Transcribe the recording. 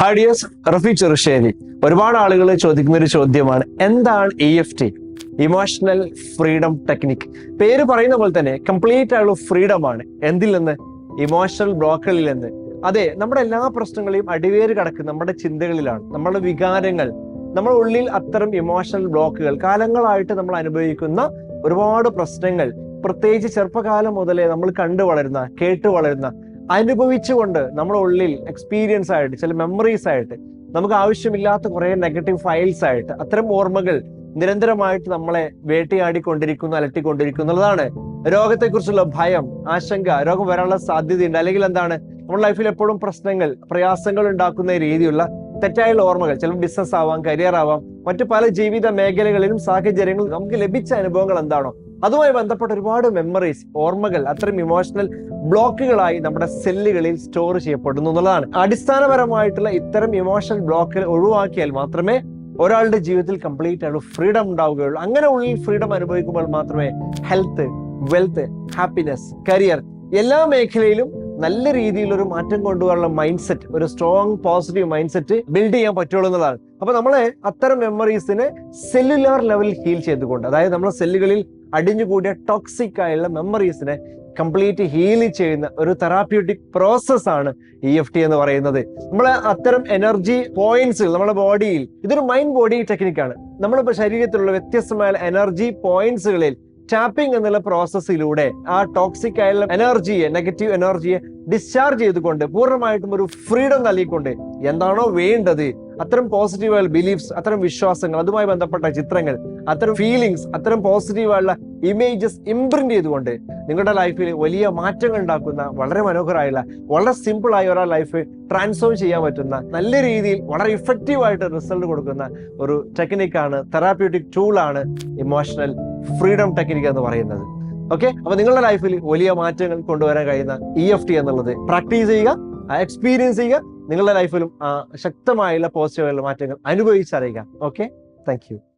ഹാഡിയസ് റഫി ചെറുശ്ശേരി ഒരുപാട് ആളുകൾ ചോദിക്കുന്ന ഒരു ചോദ്യമാണ് എന്താണ് E F T emotional freedom technique പേര് പറയുന്ന പോലെ തന്നെ കംപ്ലീറ്റ് ആയുള്ള ഫ്രീഡം ആണ്. എന്തിൽ നിന്ന്? ഇമോഷണൽ ബ്ലോക്കുകളിൽ നിന്ന്. അതെ നമ്മുടെ എല്ലാ പ്രശ്നങ്ങളെയും അടിവേര് കിടക്കുന്ന നമ്മുടെ ചിന്തകളിലാണ് നമ്മുടെ വികാരങ്ങൾ. നമ്മുടെ ഉള്ളിൽ അത്തരം ഇമോഷണൽ ബ്ലോക്കുകൾ കാലങ്ങളായിട്ട് നമ്മൾ അനുഭവിക്കുന്ന ഒരുപാട് പ്രശ്നങ്ങൾ. പ്രത്യേകിച്ച് ചെറുപ്പകാലം മുതലേ നമ്മൾ കണ്ടു വളരുന്ന കേട്ടു വളരുന്ന അനുഭവിച്ചുകൊണ്ട് നമ്മുടെ ഉള്ളിൽ എക്സ്പീരിയൻസ് ആയിട്ട് ചില മെമ്മറീസ് ആയിട്ട് നമുക്ക് ആവശ്യമില്ലാത്ത കുറെ നെഗറ്റീവ് ഫയൽസ് ആയിട്ട് അത്തരം ഓർമ്മകൾ നിരന്തരമായിട്ട് നമ്മളെ വേട്ടയാടിക്കൊണ്ടിരിക്കുന്നു അലട്ടിക്കൊണ്ടിരിക്കുന്നതാണ് രോഗത്തെക്കുറിച്ചുള്ള ഭയം ആശങ്ക രോഗം വരാനുള്ള സാധ്യതയുണ്ട്. അല്ലെങ്കിൽ എന്താണ് നമ്മുടെ ലൈഫിൽ എപ്പോഴും പ്രശ്നങ്ങൾ പ്രയാസങ്ങൾ ഉണ്ടാക്കുന്ന രീതിയിലുള്ള തെറ്റായുള്ള ഓർമ്മകൾ ചിലപ്പോൾ ബിസിനസ് ആവാം കരിയർ ആവാം മറ്റു പല ജീവിത മേഖലകളിലും സാഹചര്യങ്ങളും നമുക്ക് ലഭിച്ച അനുഭവങ്ങൾ എന്താണോ അതുമായി ബന്ധപ്പെട്ട ഒരുപാട് മെമ്മറീസ് ഓർമ്മകൾ അത്രയും ഇമോഷണൽ ബ്ലോക്കുകളായി നമ്മുടെ സെല്ലുകളിൽ സ്റ്റോർ ചെയ്യപ്പെടുന്നു എന്നുള്ളതാണ്. അടിസ്ഥാനപരമായിട്ടുള്ള ഇത്തരം ഇമോഷണൽ ബ്ലോക്കുകൾ ഒഴിവാക്കിയാൽ മാത്രമേ ഒരാളുടെ ജീവിതത്തിൽ കംപ്ലീറ്റ് ആയിട്ട് ഫ്രീഡം ഉണ്ടാവുകയുള്ളൂ. അങ്ങനെ ഉള്ളിൽ ഫ്രീഡം അനുഭവിക്കുമ്പോൾ മാത്രമേ ഹെൽത്ത് വെൽത്ത് ഹാപ്പിനെസ് കരിയർ എല്ലാ മേഖലയിലും നല്ല രീതിയിൽ ഒരു മാറ്റം കൊണ്ടുവരാനുള്ള മൈൻഡ് സെറ്റ് ഒരു strong positive mind set build ചെയ്യാൻ പറ്റുള്ളൂ എന്നതാണ് അപ്പൊ നമ്മളെ അത്തരം മെമ്മറീസിനെ സെല്ലുലാർ ലെവലിൽ ഹീൽ ചെയ്തുകൊണ്ട് അതായത് നമ്മുടെ സെല്ലുകളിൽ അടിഞ്ഞുകൂടിയ ടോക്സിക് ആയുള്ള മെമ്മറീസിനെ കംപ്ലീറ്റ് ഹീൽ ചെയ്യുന്ന ഒരു തെറാപ്യൂട്ടിക് പ്രോസസ് ആണ് ഇ എഫ് ടി എന്ന് പറയുന്നത്. നമ്മൾ അത്തരം എനർജി പോയിന്റ്സ് നമ്മുടെ ബോഡിയിൽ ഇതൊരു മൈൻഡ് ബോഡി ടെക്നിക്കാണ് നമ്മളിപ്പോൾ ശരീരത്തിലുള്ള വ്യത്യസ്തമായ എനർജി പോയിന്റ്സുകളിൽ ടാപ്പിംഗ് എന്നുള്ള പ്രോസസ്സിലൂടെ ആ ടോക്സിക് ആയുള്ള എനർജിയെ നെഗറ്റീവ് എനർജിയെ ഡിസ്ചാർജ് ചെയ്തുകൊണ്ട് പൂർണമായിട്ടും ഒരു ഫ്രീഡം നൽകിക്കൊണ്ട് എന്താണോ വേണ്ടത് അത്തരം പോസിറ്റീവായ ബിലീഫ്സ് അത്തരം വിശ്വാസങ്ങൾ അതുമായി ബന്ധപ്പെട്ട ചിത്രങ്ങൾ അത്തരം ഫീലിങ്സ് അത്തരം പോസിറ്റീവായുള്ള ഇമേജസ് ഇംപ്രിന്റ് ചെയ്തുകൊണ്ട് നിങ്ങളുടെ ലൈഫിൽ വലിയ മാറ്റങ്ങൾ ഉണ്ടാക്കുന്ന വളരെ മനോഹരമായുള്ള വളരെ സിമ്പിൾ ആയ ഒരാൾ ലൈഫ് ട്രാൻസ്ഫോം ചെയ്യാൻ പറ്റുന്ന നല്ല രീതിയിൽ വളരെ ഇഫക്റ്റീവ് ആയിട്ട് റിസൾട്ട് കൊടുക്കുന്ന ഒരു ടെക്നിക്കാണ് തെറാപ്യൂട്ടിക് ടൂളാണ് ഇമോഷണൽ ഫ്രീഡം ടെക്നിക്ക് എന്ന് പറയുന്നത്. ഓക്കെ അപ്പൊ നിങ്ങളുടെ ലൈഫിൽ വലിയ മാറ്റങ്ങൾ കൊണ്ടുവരാൻ കഴിയുന്ന ഇ എഫ് ടി എന്നുള്ളത് പ്രാക്ടീസ് ചെയ്യുക എക്സ്പീരിയൻസ് ചെയ്യുക നിങ്ങളുടെ ലൈഫിലും ശക്തമായുള്ള പോസിറ്റീവായുള്ള മാറ്റങ്ങൾ അനുഭവിച്ചറിയുക. Okay thank